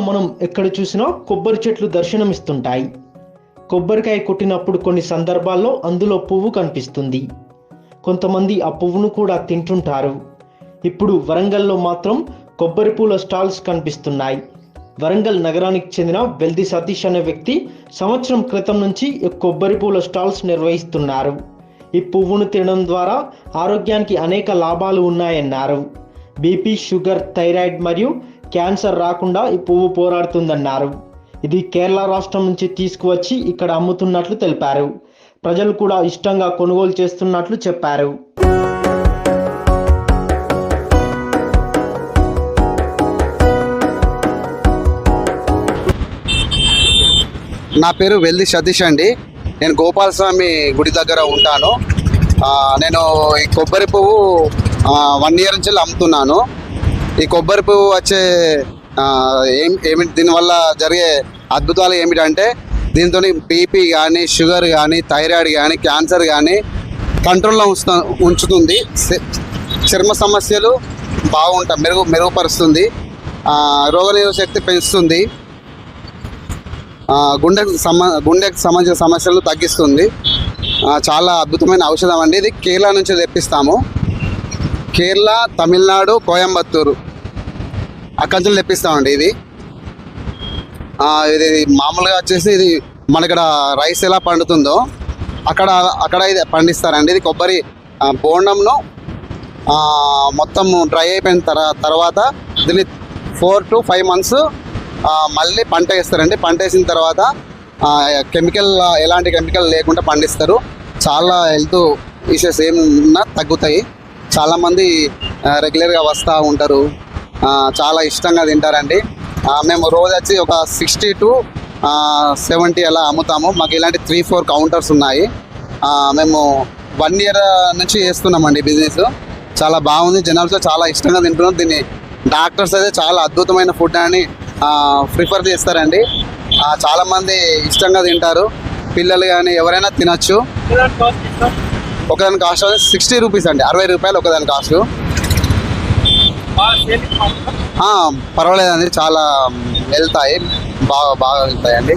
మనం ఎక్కడ చూసినా కొబ్బరి చెట్లు దర్శనమిస్తుంటాయి. కొబ్బరికాయ కొట్టినప్పుడు కొన్ని సందర్భాల్లో అందులో పువ్వు కనిపిస్తుంది. కొంతమంది ఆ పువ్వును కూడా తింటుంటారు. ఇప్పుడు వరంగల్లో మాత్రం కొబ్బరి పూల స్టాల్స్ కనిపిస్తున్నాయి. వరంగల్ నగరానికి చెందిన వెల్ది సతీష్ అనే వ్యక్తి సంవత్సరం క్రితం నుంచి ఈ కొబ్బరి పూల స్టాల్స్ నిర్వహిస్తున్నారు. ఈ పువ్వును తినడం ద్వారా ఆరోగ్యానికి అనేక లాభాలు ఉన్నాయన్నారు. బీపీ షుగర్ థైరాయిడ్ మరియు క్యాన్సర్ రాకుండా ఈ పువ్వు పోరాడుతుందన్నారు. ఇది కేరళ రాష్ట్రం నుంచి తీసుకువచ్చి ఇక్కడ అమ్ముతున్నట్లు తెలిపారు. ప్రజలు కూడా ఇష్టంగా కొనుగోలు చేస్తున్నట్లు చెప్పారు. నా పేరు వెల్ది సతీష్ అండి. నేను గోపాలస్వామి గుడి దగ్గర ఉంటాను. నేను ఈ కొబ్బరి పువ్వు వన్ ఇయర్ నుంచి అమ్ముతున్నాను. ఈ కొబ్బరి పువ్వు వచ్చే ఏం ఏమిటి దీనివల్ల జరిగే అద్భుతాలు ఏమిటంటే దీంతో బీపీ కానీ షుగర్ కానీ థైరాయిడ్ కానీ క్యాన్సర్ కానీ కంట్రోల్లో ఉంచు ఉంచుతుంది. చర్మ సమస్యలు బాగుంటాయి మెరుగు మెరుగుపరుస్తుంది. ఆ, శక్తి పెంచుతుంది. గుండెకు సమ గుండెకు సంబంధించిన సమస్యలు తగ్గిస్తుంది. చాలా అద్భుతమైన ఔషధం అండి. ఇది కేరళ నుంచి తెప్పిస్తాము. కేరళ తమిళనాడు కోయంబత్తూరు. అక్కడి నుంచి తెప్పిస్తామండి ఇది. ఇది మామూలుగా వచ్చేసి ఇది మన ఇక్కడ రైస్ ఎలా పండుతుందో అక్కడ అక్కడ ఇది పండిస్తారండి. ఇది కొబ్బరి బోండంను మొత్తం డ్రై అయిపోయిన తర తర్వాత దీన్ని ఫోర్ టు ఫైవ్ మంత్స్ మళ్ళీ పంట వేస్తారండి. పంట వేసిన తర్వాత కెమికల్ ఎలాంటి కెమికల్ లేకుండా పండిస్తారు. చాలా హెల్త్ ఇష్యూస్ ఏమున్నా తగ్గుతాయి. చాలామంది రెగ్యులర్గా వస్తూ ఉంటారు. చాలా ఇష్టంగా తింటారండి. మేము రోజు వచ్చి ఒక సిక్స్టీ టు సెవెంటీ అలా అమ్ముతాము. మాకు ఇలాంటి త్రీ ఫోర్ కౌంటర్స్ ఉన్నాయి. మేము వన్ ఇయర్ నుంచి చేస్తున్నామండి బిజినెస్ చాలా బాగుంది. జనాలతో చాలా ఇష్టంగా తింటున్నాం దీన్ని డాక్టర్స్ అయితే చాలా అద్భుతమైన ఫుడ్ అని ప్రిఫర్ చేస్తారండి. చాలామంది ఇష్టంగా తింటారు. పిల్లలు కానీ ఎవరైనా తినచ్చు. ఒకదాని కాస్ట్ సిక్స్టీ రూపీస్ అండి. అరవై రూపాయలు ఒకదాని కాస్ట్ పర్వాలేదండి. చాలా వెళ్తాయి. బాగా బాగా వెళ్తాయండి.